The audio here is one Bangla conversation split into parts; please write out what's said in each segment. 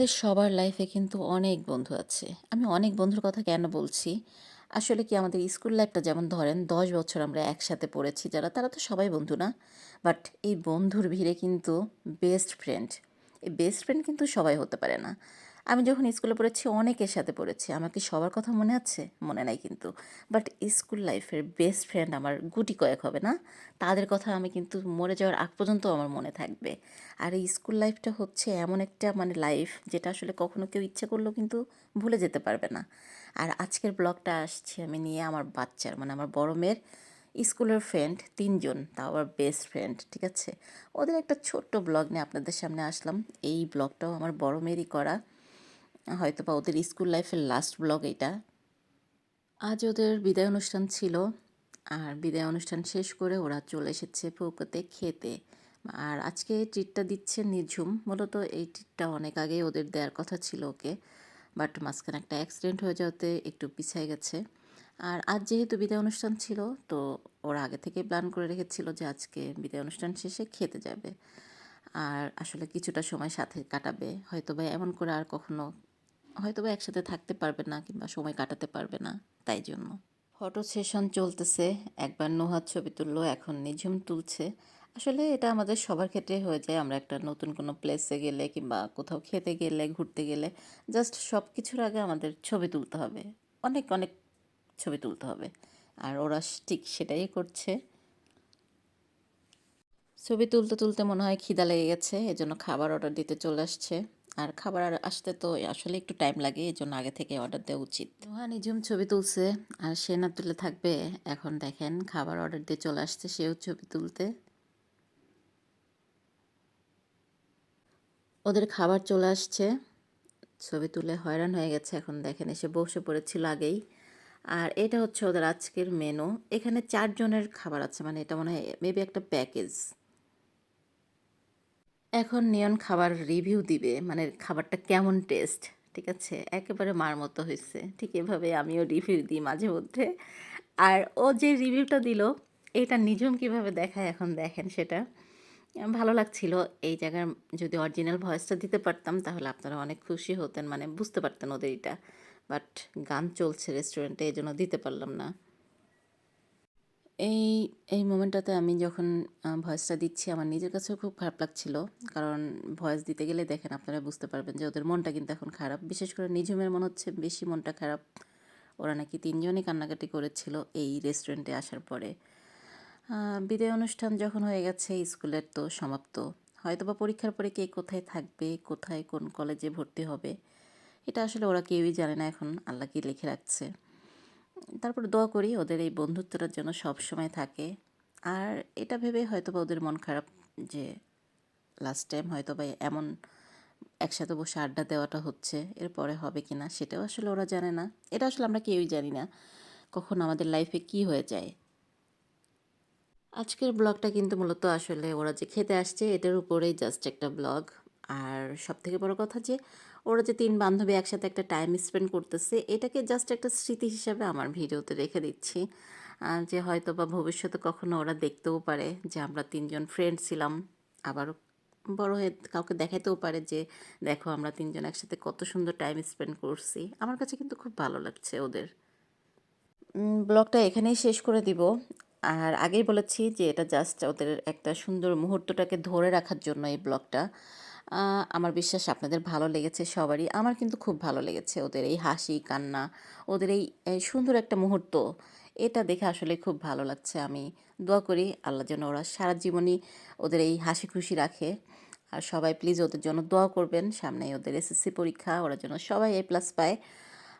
আমাদের সবার লাইফে কিন্তু অনেক বন্ধু আছে। আমি অনেক বন্ধুর কথা কেন বলছি? আসলে কি আমাদের স্কুল লাইফটা যেমন ধরেন, দশ বছর আমরা একসাথে পড়েছি যারা, তারা তো সবাই বন্ধু না। বাট এই বন্ধুর ভিড়ে কিন্তু বেস্ট ফ্রেন্ড এই বেস্ট ফ্রেন্ড কিন্তু সবাই হতে পারে না। আমি যখন স্কুলে পড়েছি, অনেকের সাথে পড়েছি। আমাকে সবার কথা মনে আছে? মনে নাই কিন্তু। বাট স্কুল লাইফের বেস্ট ফ্রেন্ড আমার গুটি কয়েক হবে না? তাদের কথা আমি কিন্তু মরে যাওয়ার আগ পর্যন্ত আমার মনে থাকবে। আর এই স্কুল লাইফটা হচ্ছে এমন একটা মানে লাইফ যেটা আসলে কখনো কেউ ইচ্ছে করলেও কিন্তু ভুলে যেতে পারবে না। আর আজকের ব্লগটা আসছে আমি নিয়ে আমার বাচ্চার মানে আমার বড় মেয়ের স্কুলের ফ্রেন্ড তিনজন, তাও আবার বেস্ট ফ্রেন্ড ঠিক আছে? ওদের একটা ছোট্ট ব্লগ নিয়ে আপনাদের সামনে আসলাম। এই ব্লগটাও আমার বড় মেয়েরই করা। হয়তো বা ওদের স্কুল লাইফের লাস্ট ব্লগ এটা। আজ ওদের বিদায় অনুষ্ঠান ছিল আর বিদায় অনুষ্ঠান শেষ করে ওরা চলে এসেছে পৌকোতে খেতে। আর আজকে ট্রিটটা দিচ্ছে নিঝুম। মূলত এই ট্রিটটা অনেক আগে ওদের দেওয়ার কথা ছিল ওকে। বাট মাঝখানে একটা অ্যাক্সিডেন্ট হয়ে যাওয়াতে একটু পিছিয়ে গেছে। আর আজ যেহেতু বিদায় অনুষ্ঠান ছিল, তো ওরা আগে থেকে প্ল্যান করে রেখেছিল যে আজকে বিদায় অনুষ্ঠান শেষে খেতে যাবে। আর আসলে কিছুটা সময় সাথে কাটাবে। হয়তো বা এমন করে আর কখনো হয়তো বা একসাথে থাকতে পারবে না কিংবা সময় কাটাতে পারবে না, তাই জন্য। ফটো সেশন চলতেছে, একবার নোহার ছবি তুললো, এখন নিঝুম তুলছে। আসলে এটা আমাদের সবার ক্ষেত্রে হয়ে যায়, আমরা একটা নতুন কোনো প্লেসে গেলে কিংবা কোথাও খেতে গেলে, ঘুরতে গেলে জাস্ট সব কিছুর আগে আমাদের ছবি তুলতে হবে। অনেক অনেক ছবি তুলতে হবে, আর ওরা ঠিক সেটাই করছে। ছবি তুলতে তুলতে মনে হয় খিদা লেগে গেছে, এজন্য খাবার অর্ডার দিতে চলে আসছে। আর খাবার আর আসতে তো আসলে একটু টাইম লাগে এই জন্য আগে থেকে অর্ডার দেওয়া উচিত। নোহা নিজুম ছবি তুলছে, আর সে না তুলে থাকবে। এখন দেখেন, খাবার অর্ডার দিয়ে চলে আসছে সেও ছবি তুলতে। ওদের খাবার চলে আসছে। ছবি তুলে হয়রান হয়ে গেছে এখন, দেখেন, এসে বসে পড়েছিল আগেই। আর এটা হচ্ছে ওদের আজকের মেনু এখানে চারজনের খাবার আছে মানে এটা মনে হয় মেবি একটা প্যাকেজ এখন নিয়ন খাবার রিভিউ দিবে মানে খাবারটা কেমন টেস্ট ঠিক আছে? একেবারে মার মতো হয়েছে। ঠিক এভাবে আমিও রিভিউ দিই মাঝে মধ্যে। আর ও যে রিভিউটা দিল, এটা নিজম কীভাবে দেখায় এখন দেখেন সেটা। ভালো লাগছিল। এই জায়গার যদি অরিজিনাল ভয়েসটা দিতে পারতাম, তাহলে আপনারা অনেক খুশি হতেন মানে বুঝতে পারতেন ওদের এটা। বাট গান চলছে রেস্টুরেন্টে এই জন্য দিতে পারলাম না। এই এই মোমেন্টটাতে আমি যখন ভয়েসটা দিচ্ছি, আমার নিজের কাছেও খুব খারাপ লাগছিল। কারণ ভয়েস দিতে গেলে দেখেন আপনারা বুঝতে পারবেন যে ওদের মনটা কিন্তু এখন খারাপ। বিশেষ করে নিজুমের মনে হচ্ছে বেশি মনটা খারাপ। ওরা নাকি তিনজনই কান্নাকাটি করেছিল এই রেস্টুরেন্টে আসার পরে। বিদায় অনুষ্ঠান যখন হয়ে গেছে, স্কুলের তো সমাপ্ত। হয়তো বা পরীক্ষার পরে কে কোথায় থাকবে, কোথায় কোন কলেজে ভর্তি হবে, এটা আসলে ওরা কেউই জানে না এখন। আল্লাহ কি লিখে রাখছে। তারপর দোয়া করি ওদের এই বন্ধুত্বটা যেন সব সময় থাকে। আর এটা ভেবে হয়তো বা ওদের মন খারাপ যে লাস্ট টাইম হয়তো বা এমন একসাথে বসে আড্ডা দেওয়াটা হচ্ছে, এরপরে হবে কি না সেটাও আসলে ওরা জানে না। এটা আসলে আমরা কেউই জানি না, কখন আমাদের লাইফে কি হয়ে যায়। আজকের ব্লগটা কিন্তু মূলত আসলে ওরা যে খেতে আসছে, এটার উপরেই জাস্ট একটা ব্লগ আর সব থেকে বড় কথা যে, ওরা যে তিন বান্ধবী একসাথে একটা টাইম স্পেন্ড করতেছে, এটাকে জাস্ট একটা স্মৃতি হিসাবে আমার ভিডিওতে রেখে দিচ্ছি। যে হয়তো বা ভবিষ্যতে কখনো ওরা দেখতেও পারে যে আমরা তিনজন ফ্রেন্ড ছিলাম। আবার বড় হয়ে কাউকে দেখাতেও পারে যে, দেখো আমরা তিনজন একসাথে কত সুন্দর টাইম স্পেন্ড করছি। আমার কাছে কিন্তু খুব ভালো লাগছে ওদের। ব্লগটা এখানেই শেষ করে দিব। আর আগেই বলেছি যে, এটা জাস্ট ওদের একটা সুন্দর মুহূর্তটাকে ধরে রাখার জন্য এই ব্লগটা। আমার বিশ্বাস আপনাদের ভালো লেগেছে সবারই। আমার কিন্তু খুব ভালো লেগেছে ওদের এই হাসি, কান্না, ওদের এই সুন্দর একটা মুহূর্ত। এটা দেখে আসলে খুব ভালো লাগছে। আমি দোয়া করি আল্লাহ যেন ওরা সারা জীবনই ওদের এই হাসি খুশি রাখে। আর সবাই প্লিজ ওদের জন্য দোয়া করবেন। সামনে ওদের এসএসসি পরীক্ষা, ওরা যেন সবাই এ প্লাস পায়।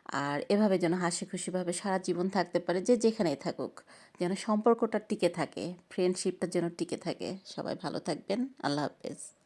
আর এভাবে যেন হাসি খুশিভাবে সারা জীবন থাকতে পারে, যে যেখানেই থাকুক। যেন সম্পর্কটা টিকে থাকে ফ্রেন্ডশিপটা যেন টিকে থাকে। সবাই ভালো থাকবেন। আল্লাহ হাফেজ।